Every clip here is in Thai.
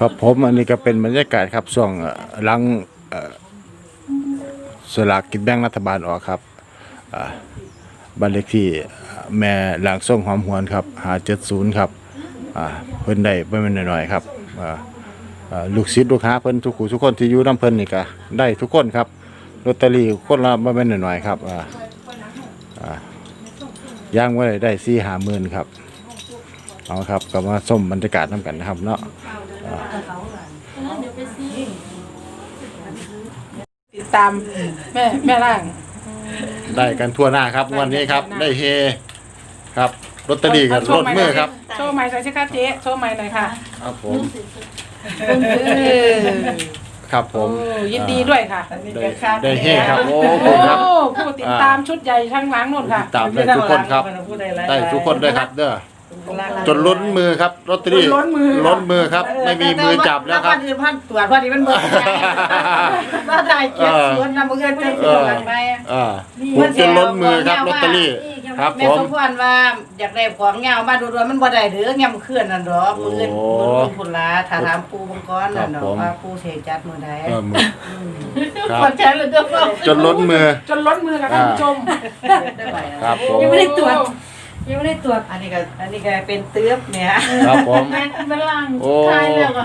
ครับผมอันนี้ก็เป็นบรรยากาศครับช่วงเอ่อหลังเอ่อสลากกินแบ่งรัฐบาลออกครับอ่าบ้านเลขที่แม่หลังส่งหอมหวนครับ570ครับอ่าเพิ่นได้บ่แม่นน้อยๆครับอ่าอ่าลูกศิษย์ลูกหาเพิ่นทุกผู้ทุกคนที่อยู่นํเพิ่นนี่ก็ได้ทุกคนครับลอตเตอรี่คนละบ่แม่นน้อยๆครับอ่าอ่าย่างไว้ได้4 5หมื่นครับ เอาครับก็มาชมบรรยากาศนํกันนะครับเนาะติดตามแม่แม่ล่างได้กันทั่วหน้าครับ วันนี้ครับได้เฮครับลอตเตอรี่กับรถมือครับ โชว์ใหม่หน่อยสิคะเจ๊โชว์ใหม่หน่อยค่ะครับผมเออครับผมโอ้ยินดีด้วยค่ะได้ได้เฮครับโอ้ผมครับโอ้ผู้ติดตามชุดใหญ่ทั้งหล้างนู่นค่ะ ตามได้ทุกคนครับ ได้ทุกคนด้วยครับเด้อ จนล้นมือครับลอตเตอรี่จนล้นมือ ล้นมือครับ ไม่มีมือจับแล้วครับวันอื่นพันตรวจวันนี้มันเบิกว่าได้เกียรติสวนนะเมื่อกี้จะตรวจไปเออผมจนล้นมือครับลอตเตอรี่ครับแม่ผม สมพรว่าอยากได้ของเงาบ้านดูๆมันบ่ได้เด้อเงาเคลื่อนนั่นดอกมืออื่นโอ้มืออื่นพุ่นละถ้าถามปูบังกรนั่นดอครับผกม ว่าปูเสจัดมื้อใดเออมือครับ คนใช้เลยเด้อเพิ่นจนล้นมือ จนล้นมือค่ะท่านผู้ชม ได้ไปครับผม ยังไม่ได้ตรวจ ยังไม่ได้ตรวจอันนี้ก็อันนี้ก็เป็นเตื้อบเนี่ยครับผมมันล่างโอ้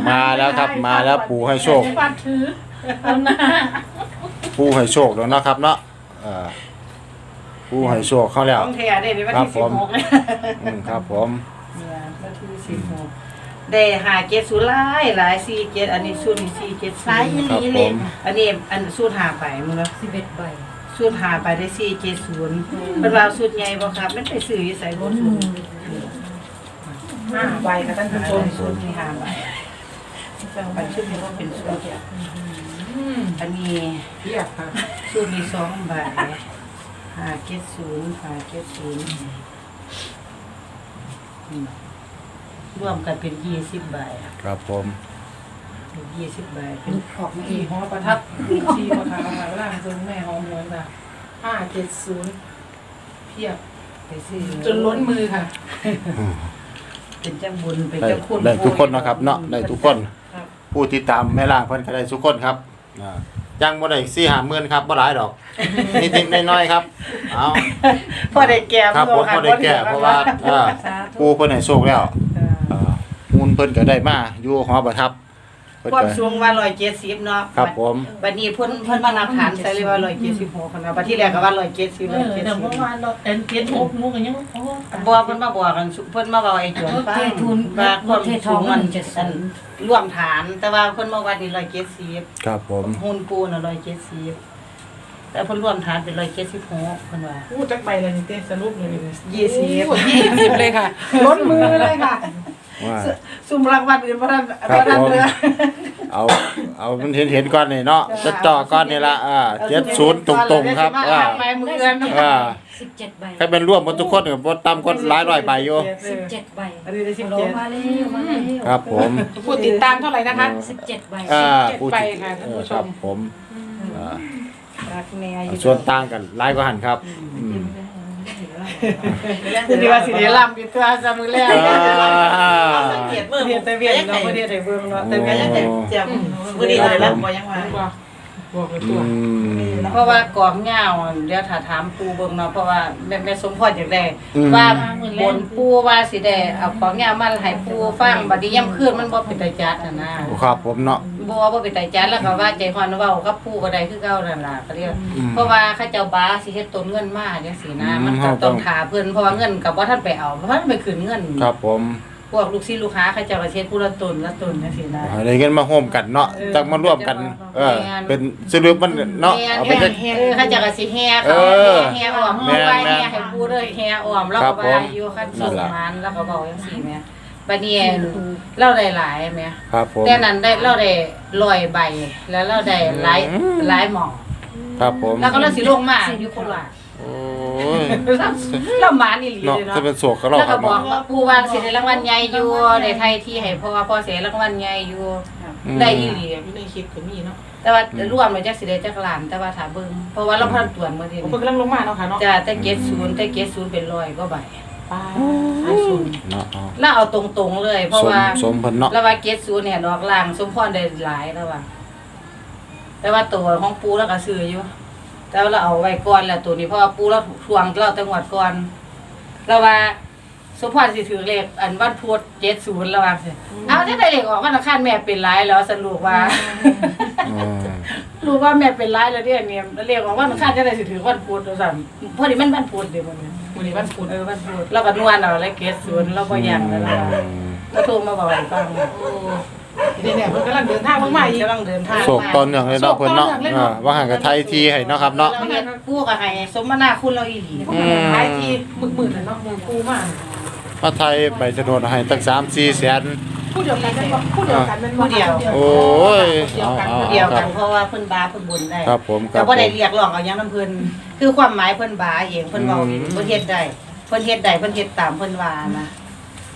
มาแล้วครับ มาแล้วปู่ให้โชคฟาดถือเอาหน้าผู้ให้โชคแล้วเนาะครับเนาะเอ่อผู้ให้โชคเขาแล้วของแท้ได้ในวันครัที่บผม16เนี่ยอืมครับผมเนี่ยวันที่16ได้หาเจ็ดศูนย์หลายหลายสี่เจ็ดอันนี้ชุดนี้สี่เจ็ดสายอีครับลีผเลยมอันนี้อันสูตรหาไปมึงเนาะสิบเอ็ดใบ สูตรหาไปได้สี่เจ็ดศูนย์เป็นว่าสูตรใหญ่บ่ครับมันไปซื้ออยู่ใส่ล้ล้นนมืมืออห้าใบค่ะท่านผู้ชมสูตรที่หาไปไปชุดนี้ก็เป็นสูตรอันนี้เทียบค่ะสูตรนี้สองใบหาเจ็ดศูนย์หาเจ็ดศูนย์อืมรวมกันเป็นยี่สิบใบอะครับผม เป็นยี่สิบใบเป็นออกมาเออีงหอประทับชีประทับค่ะล่างจนแม่หอมหวนค่ะห้าเจ็ดศูนย์เพียบ ไปซื้อจนล้นมือค่ะ เป็นเจ้าบุญเป็นได้เจ้าคุณได้ทุกคนเนาะครับเนาะได้ทุกคน ครับ ผู้ที่ตามแม่ล่างเพิ่นก็ได้ทุกคนครับอ่ายังบ่ได้สี่หาหมื่นครับบ่หลายดอกนิดๆน้อยๆครับเอาพอได้แก่ครับผมบ่ได้แก้เพราะว่าอ่าผู้เพิ่นให้โชคแล้วอ่ามูลเพิ่นก็ได้มาอยู่หอประทับเพิ่ นความก็สูงว่าร้อยเจ็ดสิบเนาะครับผมบัดนี้เพิ่นเพิ่นมานับฐานใส่เลยว่าร้อยเจ็ดสิบหกนะบัดที่แรกก็ว่าร้อยเจ็ดสิบเอร้อยอเจ็ดแต่สิบเมื่อวานเราเอ็นเจ็ดหกมุกกันยังโอ้บ่เพิ่นมาบอกกันเพิ่นมาบอกไอ้จวนฟังเททุนว่าความเททสูองงมันเจ็ดอัสินบร่วมฐาน แต่ว่าเพิ่นมาวัดนี่ร้อยเจ็ดสิบครับผมหุ่นปูน่ะร้อยเจ็ดสิบแต่เพิ่นร่วมฐานเป็นร้อยเจ็ดสิบหกเพิ่นว่าพูดจักใบเลยนี่เต้สรุปเลยยี่สิบ ยี่สิบเลยค่ะล้นมือเลยค่ะ ว่า ซุ่มรางวัลอื่นบ่ทันครับ่บทันผมเด้อเอา เอามันเห็นเห็นๆก่อนนี่เนาะจะจ่อก่อนนี่ละอ่า70ตรงๆครับอ่าอ่าไม้มือเอื้อนอ่าสิบเจ็ดใบใครเป็นร่วมหมดทุกคนก็บ่ต่ำกว่าหลายร้อยใบอยู่สิบเจ็ดใบอันนี้ได้สิบโลเจ็ด มาเร็วมาเร็วครับ ผมผู้ติดตามเท่าไหร่นะคะ สิบเจ็ดใบอ่าเจ็ดผู้ใบที่ค่ะท่านผู้ชม ครับผมอ่ารักแม่อยู่ส่วนต่างกันหลายกว่าหันครับอืม คือที่ว่าสิได้ลำอยู่ตัวซะมื้อแรกอ่าสังเกตเบิ่งเรียนแต่เวียนเนาะบ่ได้ได้เบิ่งเนาะแต่ก็ยังได้จำมื้อนี้ได้ลำบ่ยังว่า บอกบอกเลยอืตัวมเพราะว่ากองเหงาเดี๋ยวถ้าถามปูเบิ่งเนาะเพราะว่าแม่แม่สมพรอยากได้อืม ว่าบนปูว่าสิได้เอาของเหงามาให้ปูฟังบัดนี้ยามคืนมันบ่เป็นตาจัดน่ะนะ ครับผมเนาะบ่บ่เป็นตาจัดแล้วก็ว่าใจฮ้อนเว้ากับปูก็ได้คือเก่านั่นล่ะก็เรียกอืมเพราะว่าเขาเจ้าบ้าสิเฮ็ดต้นเงินมาจังซี่นะอืมมันก็เราต้ต้อองงถาเพิ่นเพราะว่าเงินก็บ่ทันไปเอาเพราะทันไปคืนเงิน ครับผม พวกลูกศิษย์ลูกค้าเขาเจ้าก็เช็ดผู้ละตนละตนจังซี่นะ อะไรเงินมาโฮมกันเนาะเออจักมาร่วมกัน เออแม่นเป็นสรุปมันเนาะเอาไปแม่จักเออเขาเจ้าก็สิแห่เขาเออแห่อ้อมแม่นไว้แม่นแห่ให้ผู้เด้อแห่อ้อมแล้วครัก็บว่าผมอยู่คันนั่สุนขล่ะ มันแล้วก็เว้าจังซี่แม่บัดนี้เราได้หลายแม่ ครับผม แต่นั้นได้เราได้ร้อยใบแล้วเราได้หลายอืม หลายหม่องครับผม แล้วก็เราสิลงมาอยู่โคราช โอ้ยเราหมานี่หลีเนาะเลยเนาะจะเป็นโศกกับเราแล้วคก็รับบอกเนาะว่าผู้ว่าสิได้รางวัลใหญ่อยู่ในไทยที่ให้พ่อพ่อเสียรางวัลใหญ่อยู่อืม ได้อีหลีไม่ได้คิดก็มีเนาะแต่ว่ารวมแล้วจักสิได้จักล้านแต่ว่าถ้าเบิ่งเพราะว่าเราพันตรวจมื้อนี้ผมเพิ่งกำลังลงมาเนาะค่ะเนาะจะแต่เกตศูนย์แต่เกตศูนย์เป็นร้อยกว่าใบอป้าห้าศูนย์เนาะเอาแล้วเอาตรงๆเลย เพราะสมว่า สมเพิ่นเนาะ แล้วว่าเกตศูนย์เนี่ยดอกล่างสมพรได้หลายแล้วว่าแต่ว่าตัวของปูแล้วก็ซื้ออยู่ แต่ว่าเราเอาไว้ก่อนแหละตัวนี้เพราะว่าปูเราทวงเราจังหวัดก่อนแล้วว่าสมพรสิถือเลขอันวันพุธเจ็ดศูนย์แล้วว่าสิเอาจะได้เลขออกวันอังคารแม่เป็นร้ายแล้วสรุปว่าอืมรู้ว่าแม่เป็นร้ายแล้วเนี่ยเนี่ยเลขออกวันอังคารจะได้สิถือวันพุธแล้วสั่พอดีมันวันพุธเดี๋ยวมันนี้วันนี้วันพุธเออวันพุธเราก็นวลเอาแล้วเกตศูนย์เราก็ยังแล้วล่ะก็โทรมาบอกให้ฟังโอ้ นี่เนี่ยเพิ่นกำลังเดินทางมาใหม่อีก กำลังเดินทางโศกตอนเนื่องเลยเนาะเพิ่นเนาะโศกตอนเนื่องเลยเนาะอ่าว่าหันกับไทยทีให้เนาะครับเนาะ เราเห็นปูกับไห้สมนาคุณเราอีหลีอืมท้ายที่มึกๆน่ะเนาะมือกูมากมาไทยใบโฉนดให้ตั้ง3-4แสน ผู้เดียวกันแม่นบ่ผู้เดียวกันแม่นบ่ผู้เดียวโอ้ยเดียวกันเอาๆเดียวกันเพราะว่าเพิ่นบาเพิ่นบุญได้ครับผมคแต่รับผบ่ได้มเรียกร้องเอาหยังนํเพิ่นคือความหมายเพิ่นบาเองเพิ่นเว้าเองอืม เพิ่นเฮ็ดได้เพิ่นเฮ็ดได้เพิ่นเฮ็ดตามเพิ่นว่านะ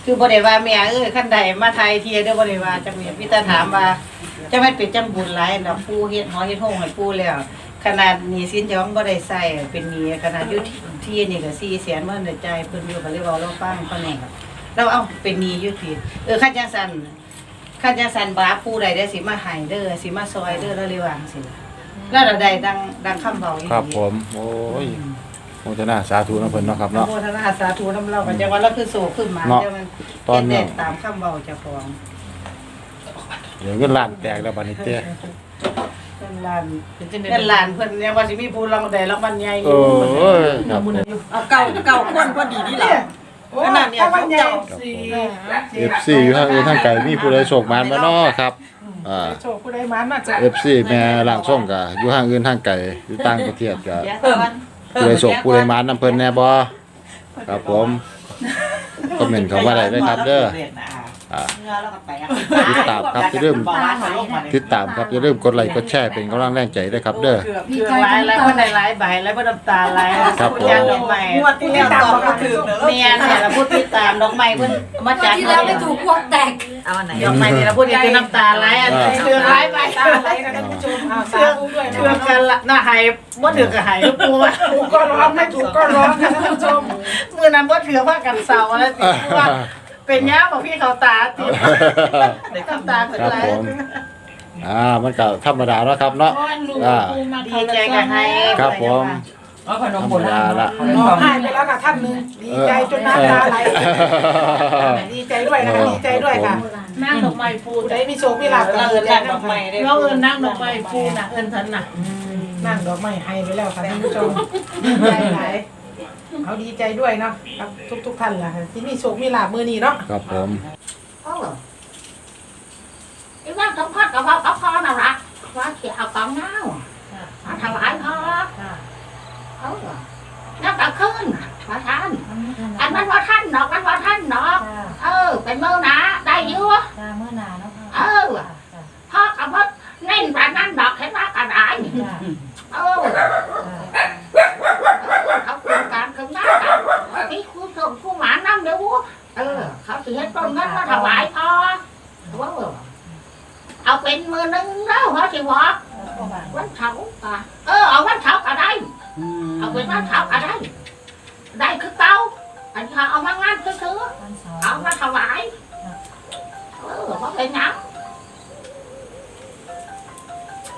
คือบ่ได้ว่าแม่เอ้ยคันใดมาไทยเทียเด้อบ่ได้ว่าจังนี้พี่ตาถามว่าจะแม่เป็นจังบุญหลายดอกปู่เฮ็ดหอเฮ็ดโฮงให้ปู่แล้ว ขนาดหนี้สินเจ้าของบ่ได้ใช้เป็นหนี้ขนาดอยู่ที่ที่นี่ก็4แสนบ่ได้จ่ายเพิ่นอยู่ก็เลยเว้าเราฟังเพิ่นแหน่เราเอาเป็นหนี้อยู่ที่เออคันจังซั่นคันจังซั่นบาปู่ใดได้สิมาให้เด้อสิมาซอยเด้อแล้วเลยวาจังซี่ล่ะแล้วเราได้ดังดังคำเว้าอีหลีครับผม โอ้ย โมทนาสาธุนะเพิ่นเนาะครับอนุเนาะ โมทนาสาธุน้ำเรากันจังว่าเราคือโศกขึ้นมาเนาะเดี๋ยวมันตอนเนื่เด็องดตามคำเว้าเจ้าของเดี๋ยวเงินล้านแตกแล้วบัดนี้เจ้เงินล้านเป็นจังได๋เงินล้านเพิ่นยังว่าสิมีผู้รางวัลใดรางวัลใหญ่อโอ้ยู่ยครับผม เอาเก่าเก่าคนพอดีนี่ล่ะโอ้ขนาดเนี่ย รางวัลใหญ่เจ้าสี่ FC อยู่ทางอื่นทางไกลมีผู้ใดโชคมานบ่เนาะครับอ่าโชคผู้ใดมาน่าจะ FC แม่ล่างส่งก็อยู่ทางอื่นทางไกลอยู่ต่างประเทศก็เพิ่ม ผู้ใดโชคผู้ใดมานนํเพิ่นแน่บ่ครับผมคอมเมนต์เข้ามาได้เลยครับเด้ออ่า เงาแล้วก็ไปอะติดตามครับอย่าลืมติดตามครับอย่าลืมกดไลค์กดแชร์เป็นกำลังแรงใจด้วยครับเด้อ เกือบเกือบหลายแล้วคนใดหลายใบแล้วบ่น้ำตาไหลครับผม ยางดอกไม้งวดที่แล้วตามมาถึงเมียเนี่ยเราพูดติดตามดอกไม้เพิ่นมาจากที่แล้วไม่ถูกพวกแตก เอาอันไหนดอกไม้นี่เราพูดนี่คือน้ำตาไหลอันนี้คือหลายใบตาไหลนะท่านผู้ชมอ้าวสาธุด้วยเชื่อนะกันละน่าหายบ่ถือกับหายลูกปูว่าถูกก็ร้องไม่ถูกก็ร้องนะท่านผู้ชมเมื่อนั้นบ่ถือว่ากันเศร้าแล้วติว่าเป็นยาบอกพี่เขาตาติเด็กเขาตาเป็นครับไรผมอ่ามันก็ธรรมดาเนาะครับเนาะอ่าดีใจกับให้ ครับผม เอาขนมธรรโบมราดาณละร้องไห้ไปแล้วค่ะท่านหนึงดีใจจนน้ำตาไหลดีใจด้วยนะคะดีใจด้วยค่ะนั่งดอกไม้ปูผู้ใดมีโชคมีลาภเราก็เอินแจ้นั่งงดดออกกไม้ไม้เราเอินนั่งดอกไม้ปูน่ะเอินทันน่ะนั่งดอกไม้ให้ไปแล้วค่ะท่านผู้ชมดีใจหลายเอาดีใจด้วยเนาะครับทุกทุกๆท่านล่ะที่มีโชคมีลาภมื้อนี้เนาะครับผมเออไอ้ว่าสมพอดกับพ่อกับพ่อน่ะรักว่าเสียเอากองเงามาถวายพ่อ เออนับตะขึ้นว่าท่าน อันนั้นว่าท่านดอกนั้นว่าท่านดอกเออ เป็นมือหนาได้อยั่วจ้าเมื่อนานแล้วค่ะเออพ่อกับพ่อเน่นแบบนั้นดอกเห็นว่ากระดาษเออเขาโครงการขึ้นมากันนี่คุณส่งผู้หมานั่งเดี๋ยวเออ เขาเสียต้นเงินมาถวายพ่อว่าเอาเป็นมือหนึ่งแล้วเขาสิบอกวันเสาร์อะเออเอาวันเสาร์ก็ได้ เอาเป็นวันเสาร์ก็ได้ได้คือเก่าอันนี้เขาเอามางานคือคือวันเสาร์เอามาถวายเออว่าเป็นหยัง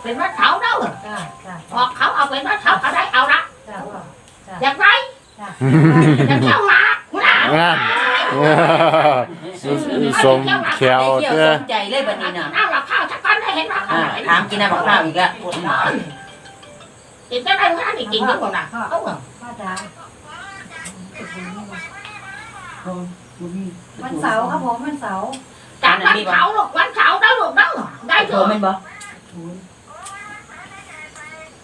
เป็นวันเสาร์เด้อจ้าจ้าบอกเขาเอาเป็นวันเสาร์ก็ได้เอาละจ้าจ้าอย่างไรจ้าอย่างเจ้าหมากนะงานสมแขวเที่ยวเด้อสนใจเลยบัดนี้น่ะ เอาหลักข้าวจักกันได้เห็นว่าอ่าถามกินน้ำมะพร้าวอีกแล้วกินได้ไหมว่านี่กินได้หมดนะเออพ่อจ้าวันเสาร์ครับผมวันเสาร์จากวันเสาร์ลูกวันเสาร์ได้ลูกเด้อได้โทถูรกแม่นบ่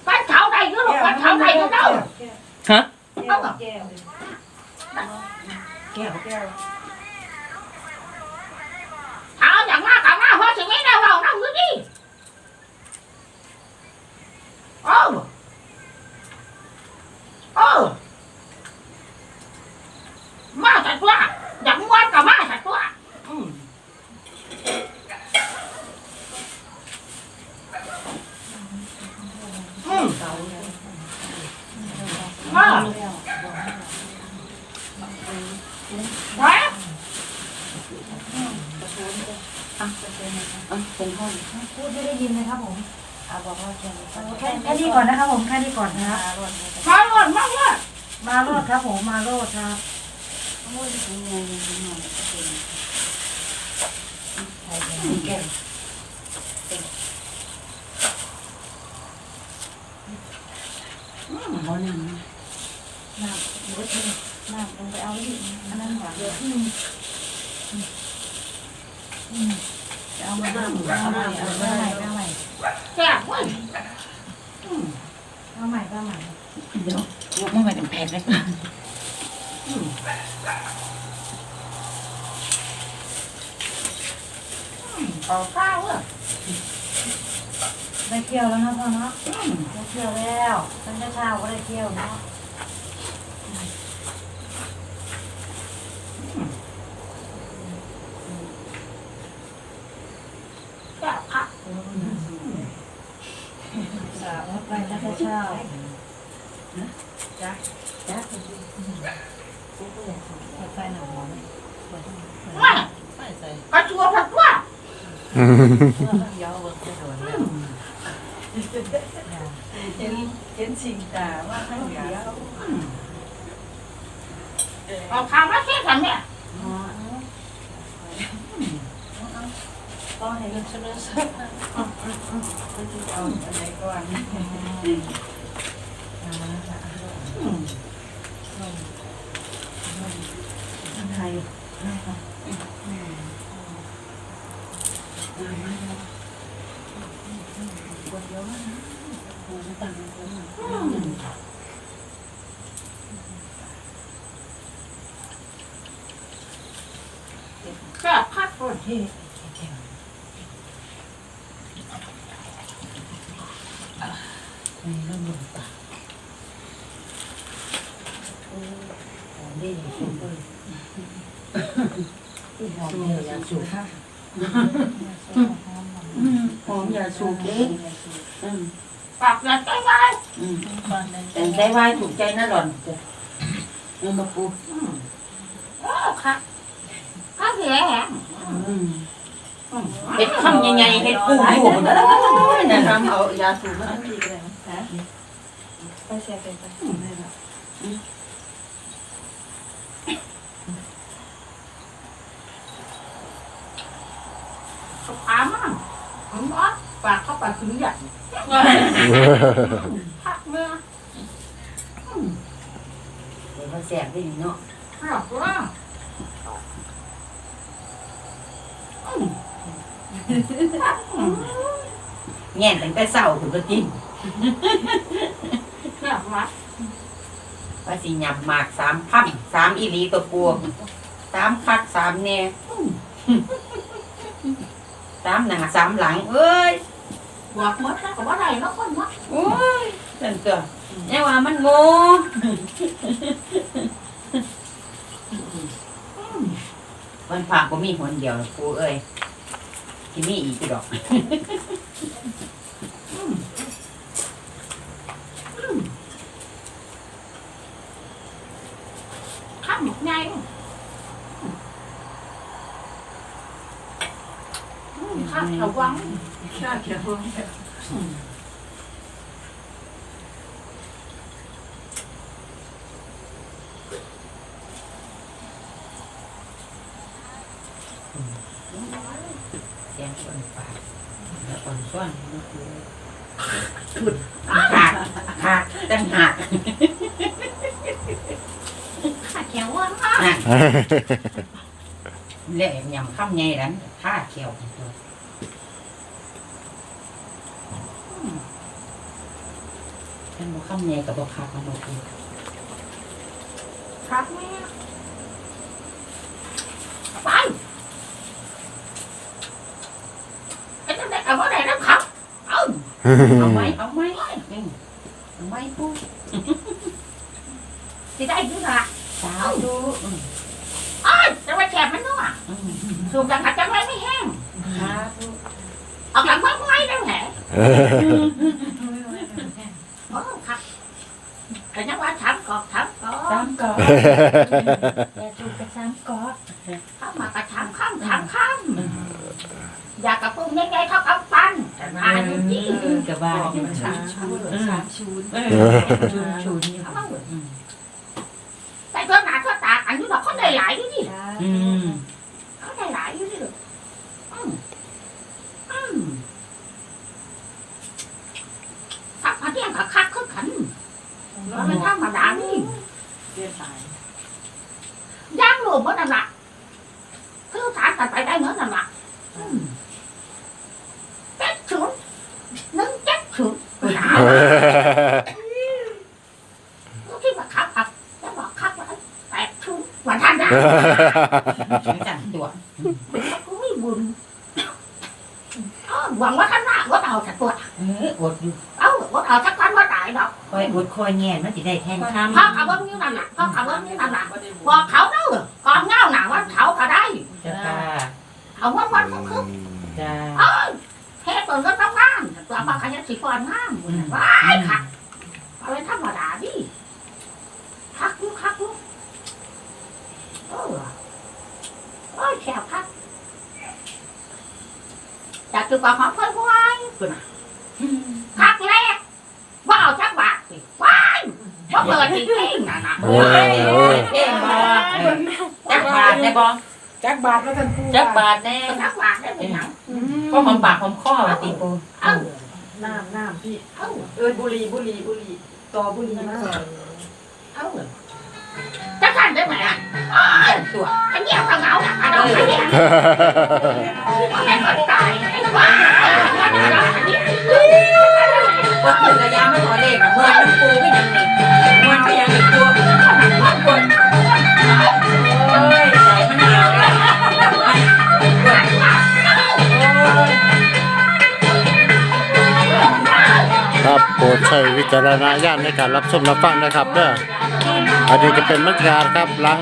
วันเสาร์ได้เยอะลูกวันเสาร์ได้เยอะเด้อฮะแก้วแก้วแก้วแก้วเอาอย่างมากกับมาเพราะชีวิตเราเรานั่งอยู่นี่โอ้โอ้มาจากตัวอย่างม้วนกับมาจากตัวอืมอืมมา อะเป็นห้อง พูดไม่ได้ยินเลยครับผม เอาบอกว่าแค่นี้ แค่แค่นี้ก่อนนะครับผมแค่นี้ก่อนนะครับ มาหมดมาหมด มาโลดครับผมมาโลดครับโอ้ยยังไงยังไงก็เป็นใช่แก้วอืมบ่นั่นน้ำเดี๋ยวทีน้ำลงไปเอาอีกอันนั้นหวานเยอะอืมอืมจะเอามาเอาใหม่เอาใหม่เอาใหม่แซ่บเว้ยเอาใหม่เอาใหม่เดี๋ยว ยกมือไปเป็นแผ่นเลยเอาข้าวเว้ยได้เที่ยวแล้วนะพ่อเนาะได้เที่ยวแล้วตั้งแต่เช้าก็ได้เที่ยวเนาะ แซ่บค่ะ สาวไปตั้งแต่เช้า จ้ะ ไฟหนังหมอน มาก็ชัวร์ผัดว่า เห็นเห็นสิ่งตาว่าข้างเดียวเอาข้าวมาแค่กันเนี่ยก็ให้เลือกเสนอเอาอะไรก่อน ไทย แซ่บคักเลยหอมยาสูบหอมยาสูบเด็กอืมปากอยากใจไว้อืมแต่งใจไว้ถูกใจนะหล่อนจ้ะเงินมาปูโอ้ค่ะข้าวแห้งอืม เห็ดคำใหญ่ๆเห็ดปูอยู่นั่นทำเอายาสูบมาไปเสียไปไปสุขามาผมว่าปากเข้าไปถึงอย่างพักเมื่อเดี๋ยวมาแสบได้เนาะหลับว่า แง่ตั้งแต่เศร้าถึงก็กินหลับว่าว่าสิหยับหมากสามพันสามอีหลีตัวปูสามคักสามแน่สามหน้าสามหลัง เอ้ยบอกหมดแล้วก็ว่าไรแล้วคนวะโอ้ยนั่นเกิดเนี่ยว่ามันโง่ วันผ่าก็มีหนเดียวปูเอ้ยที่มีอีกดอกข้ามหมกไงข้ามเขาวังชาเขียวเสียงส่วนปากแล้ว ก้อนชุดหักหักตั้งหักข้าเขียวว่านเละยำข้ามใหญ่นั้นท่าเขียวตัวฉันบอกข้ามใหญ่กับบอกขาดมันบอกคือครับแม่ไปไอ้เจ้าเด็กเอาว่าไหนนะครับเอา เอาไหมเอาไหมอืมเอาไหมปูสิได้ยี่ละสาวดูอืมอ้ยจะไปแฉบมันด้วยอืมสูบยังหัดจังไรไม่แห้งขาดูเอาหลังไม่ไม่ได้แหละโอ้ครับแต่ยังว่าถามกอกถามกอตากมกอนแต่จูบไปสามกอดถ้ามากระถามข้ามถามข้ามอืมมยังไงเท่ากับ ฟันแต่ายอยู่ที่กับบ้านอยู่สามชูนสามชูนชุนชุนเอามาเว้ยแต่เพื่อนหนาเพื่อนตาอันนี้เราเขาได้หลายอยู่นี่เขาได้หลายอยู่นี่อืมอืมสักพักเที่ยงกับคักขึ้นขันเราไม่ธรรมดานี่เรียนสายย่างหลวมมันนั่นแหละคือสารกันไปได้เหมือนนั่นแหละอืมเจ็ดศูนย์หนึ่งเจ็ดศูนย์หนาวก็คิดว่าคักคักแล้วบอกคักว่าแปดศูนย์วันทันได้ ชุนจังตัว กูไม่บุญเออหวังว่าท่านหน้าว่าเอาจากตัว เอออดอยู่ เอ้าว่าเอาสักวันว่าตายด อกคอยอดคอยแง่มันสิได้แทนคำพ่อเขาว่านี่นั่นน่ะพ่อเขาว่านี่นั่นน่ะบอกเขาเด้อกองเงาหนาว่าเขาก็ได้จ้าค่ะเอาว่าวันก็คือจ้าเอ้ยเฮ็ดตัวก็ต้องงามตัวพ่อขยันสีฟอนงามว้ายค่ะเอาไว้ธรรมดาดิคักอยู่คักอยู่เออโอ้ยแฉบคักอยากจะกว่าหอมเพื่อนผู้ไอ้คุณน่ะคักแรกว่าเอาจักบาทสิว้ายว่าเปิดจริงๆน่ะนะ โอ้ยโอ้ยเอ็มบอจักบาทได้บอจักบาทก็ท่านผู้จักบาทแน่จักบาทได้เป็นหยังก็หอมปากหอมคอว่ะติปูเอ้าน้ำน้ำพี่เอ้าเออบุรีบุรีบุรีต่อบุรีมากเอ้าจักทันได้ไหมอะตัวอันเนี้ยก็เหงาอะอันนั้ จารณญาณในการรับชมรับฟังนะครับเด้ออันนี้ก็เป็นบรรยากาศครับหลัง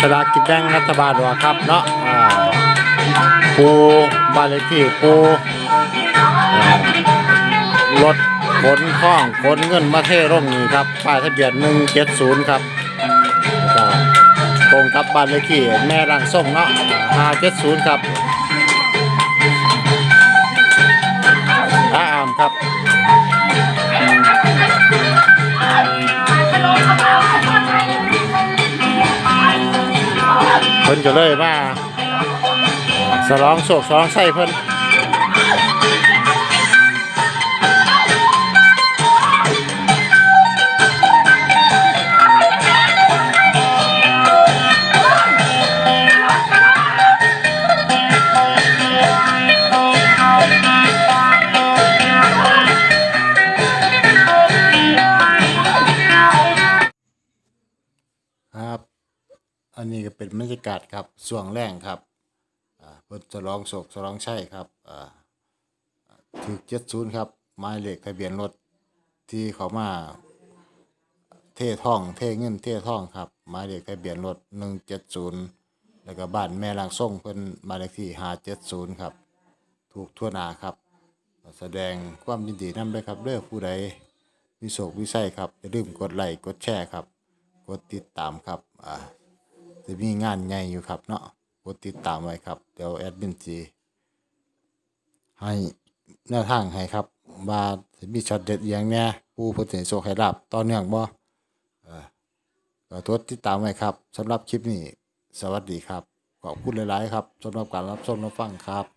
สลากกินแบ่งรัฐบาลว่าครับเนาะปูบาเลขที่ปูรถขนข้องขนเงินมาเทร่งนี่ครับป้ายทะเบียน170ครับแล้วก็ตรงกับบ้านเลขที่แม่ร่างส่งเนาะ570ครับ พิ่นก็เลยมาสลองโศกสลองไส้เพิ่น ส่วงแรงครับอ่าเพิ่นจะร้องโศกจะร้องใช่ครับอ่าถึกเจ็ดศูนย์ครับหมายเลขทะเบียนรถที่เขามาเท่ท่อง เท่เงินเท่ท่องครับหมายเลขทะเบียนรถหนึ่งเจ็ดศูนย์แล้วก็บ้านแม่ลางส่งเพิ่นหมายเลขที่ห้าเจ็ดศูนย์ครับ ถูกทั่วหนาครับ แสดงความยินดีนำด้วยครับเด้อผู้ใดมีโศกวิสัยครับอย่าลืมกดไลค์กดแชร์ครับ กดติดตามครับอ่า จะมีงานใหญ่อยู่ครับเนาะกดติดตามไว้ครับ เดี๋ยวแอดมินจีให้แนวทางให้ครับว่าจะมีช็อตเด็ดอย่างแน่ผู้เพิ่นสิให้โชคให้รับต่อเนื่องบ่เออก็กดติดตามไว้ครับสำหรับคลิปนี้ สวัสดีครับ ขอบคุณหลาย ๆ ครับสำหรับการรับชมรับฟังครับ